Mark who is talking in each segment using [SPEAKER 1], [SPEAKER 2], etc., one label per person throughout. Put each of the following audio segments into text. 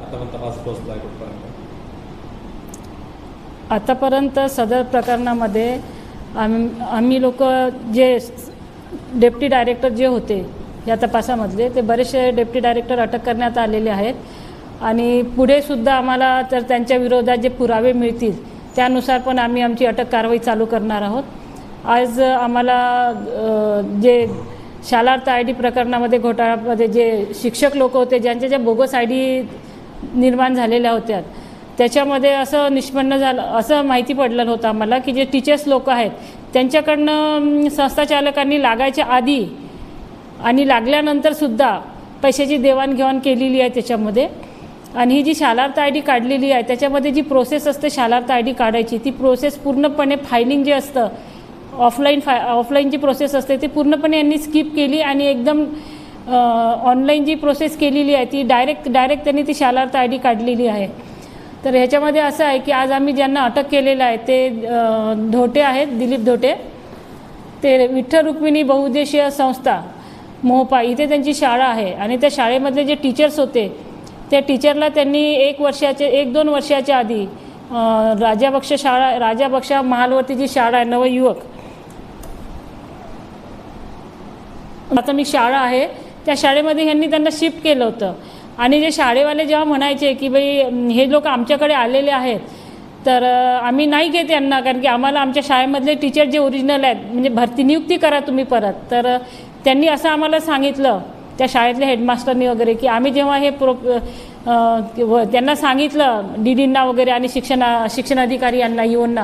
[SPEAKER 1] आतापर्यंत आहे कुठपर्यंत
[SPEAKER 2] आतापर्यंत सदर प्रकरणामध्ये आम आम्ही लोक जे डेप्टी डायरेक्टर जे होते या तपासामधले ते बरेचसे डेप्टी डायरेक्टर अटक करण्यात आलेले आहेत. आणि पुढे सुद्धा आम्हाला तर त्यांच्या विरोधात जे पुरावे मिळतील त्यानुसार पण आम्ही आमची अटक कारवाई चालू करणार आहोत. आज आम्हाला जे शालार्थ आय डी प्रकरणामध्ये घोटाळ्यामध्ये जे शिक्षक लोक होते ज्यांच्या ज्या बोगस आय डी निर्माण झालेल्या होत्या त्याच्यामध्ये असं निष्पन्न झालं असं माहिती पडलं होतं आम्हाला की जे टीचर्स लोक आहेत त्यांच्याकडनं संस्थाचालकांनी लागायच्या आधी आणि लागल्यानंतरसुद्धा पैशाची देवाणघेवाण केलेली आहे त्याच्यामध्ये. आणि ही जी शालार्थ आय डी काढलेली आहे त्याच्यामध्ये जी प्रोसेस असते शालार्थ आय डी काढायची ती प्रोसेस पूर्णपणे फायलिंग जे असतं ऑफलाईन फाय ऑफलाईन जी प्रोसेस असते ती पूर्णपणे यांनी स्किप केली आणि एकदम ऑनलाईन जी प्रोसेस केलेली आहे ती डायरेक्ट डायरेक्ट त्यांनी ती शालार्थ आय डी काढलेली आहे. तर ह्याच्यामध्ये असं आहे की आज आम्ही ज्यांना अटक केलेलं आहे ते धोटे आहेत दिलीप धोटे. ते विठ्ठल रुक्मिणी बहुउद्देशीय संस्था मोहपा इथे त्यांची शाळा आहे. आणि त्या शाळेमधले जे टीचर्स होते त्या टीचरला त्यांनी एक वर्षाचे एक दोन वर्षाच्या आधी राजाबक्ष शाळा राजाबक्षा महालवरती जी शाळा आहे नवयुवक. प्राथमिक शाळा आहे. त्या शाळेमध्ये ह्यांनी त्यांना शिफ्ट केलं होतं. आणि जे शाळेवाले जेव्हा म्हणायचे की बाई हे लोक आमच्याकडे आलेले आहेत तर आम्ही नाही घेत यांना कारण की आम्हाला आमच्या शाळेमधले टीचर जे ओरिजिनल आहेत म्हणजे भरती नियुक्ती करा तुम्ही परत. तर त्यांनी असं आम्हाला सांगितलं त्या शाळेतल्या हेडमास्टरनी वगैरे की आम्ही जेव्हा हे प्रो व- त्यांना सांगितलं डी डींना वगैरे आणि शिक्षण शिक्षण अधिकारी यांना येऊन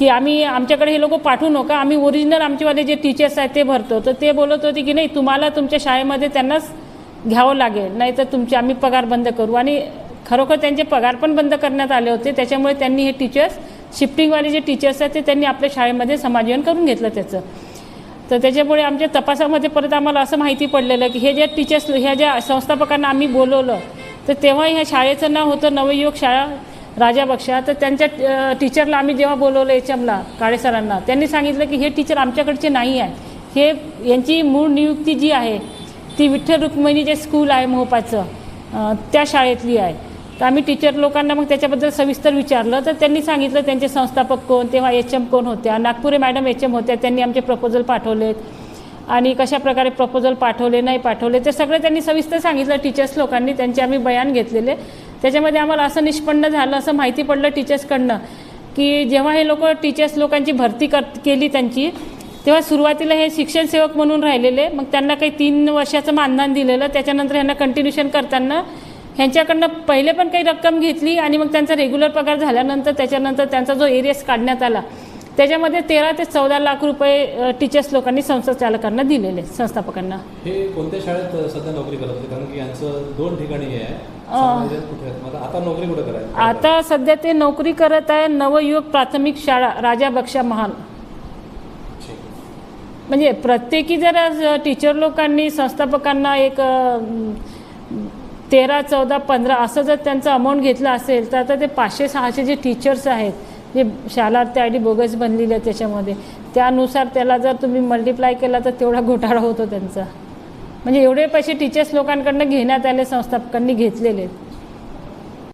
[SPEAKER 2] की आम्ही आमच्याकडे हे लोक पाठवू नका आम्ही ओरिजिनल आमचेवाले जे टीचर्स आहेत ते भरतो. तर ते बोलत होते की नाही तुम्हाला तुमच्या शाळेमध्ये त्यांनाच घ्यावं लागेल नाही तर तुमचे आम्ही पगार बंद करू. आणि खरोखर त्यांचे पगार पण बंद करण्यात आले होते त्याच्यामुळे त्यांनी हे टीचर्स शिफ्टिंगवाले जे टीचर्स आहेत ते त्यांनी आपल्या शाळेमध्ये समाजीवन करून घेतलं त्याचं. तर त्याच्यामुळे आमच्या तपासामध्ये परत आम्हाला असं माहिती पडलेलं की हे ज्या टीचर्स ह्या ज्या संस्थापकांना आम्ही बोलवलं तर तेव्हा ह्या शाळेचं नाव होतं नवयुवक शाळा राजा बक्षा. तर त्यांच्या टीचरला आम्ही जेव्हा बोलवलं एच एमला काळे सरांना त्यांनी सांगितलं की हे टीचर आमच्याकडचे नाही आहे हे यांची मूळ नियुक्ती जी आहे ती विठ्ठल रुक्मिणी जे स्कूल आहे मोहपाचं त्या शाळेतली आहे. तर आम्ही टीचर लोकांना मग त्याच्याबद्दल सविस्तर विचारलं. तर त्यांनी सांगितलं त्यांचे संस्थापक कोण? तेव्हा एच एम कोण होत्या? नागपुरे मॅडम एच एम होत्या त्यांनी आमचे प्रपोजल पाठवलेत. आणि कशा प्रकारे प्रपोजल पाठवले नाही पाठवले ते सगळे त्यांनी सविस्तर सांगितलं. टीचर्स लोकांनी त्यांचे आम्ही बयान घेतलेले. त्याच्यामध्ये आम्हाला असं निष्पन्न झालं असं माहिती पडलं टीचर्सकडनं की जेव्हा हे लोक टीचर्स लोकांची भरती कर केली त्यांची तेव्हा सुरुवातीला हे शिक्षण सेवक म्हणून राहिलेले मग त्यांना काही तीन वर्षाचं मानधन दिलेलं त्याच्यानंतर ह्यांना कंटिन्युशन करताना ह्यांच्याकडनं पहिले पण काही रक्कम घेतली आणि मग त्यांचा रेग्युलर पगार झाल्यानंतर त्याच्यानंतर त्यांचा जो एरियस काढण्यात आला त्याच्यामध्ये तेरा ते चौदा लाख रुपये टीचर्स लोकांनी संस्थाचालकांना दिलेले संस्थापकांना.
[SPEAKER 1] हे कोणत्या शाळेत सध्या नोकरी करत होते? कारण की यांचं दोन ठिकाणी आहे. आता नोकरी कुठे करायची?
[SPEAKER 2] आता सध्या ते नोकरी करत आहे नवयुवक प्राथमिक शाळा राजा बक्षा महाल. म्हणजे प्रत्येकी जर टीचर लोकांनी संस्थापकांना एक तेरा चौदा पंधरा असं जर त्यांचं अमाऊंट घेतलं असेल तर आता ते पाचशे सहाशे जे टीचर्स आहेत जे शालार्थी आय डी बोगस बनलेली आहे त्याच्यामध्ये. त्यानुसार त्याला जर तुम्ही मल्टिप्लाय केला तर तेवढा घोटाळा होतो त्यांचा. म्हणजे एवढे पैसे टीचर्स लोकांकडनं घेण्यात आले संस्थापकांनी घेतलेले. आहेत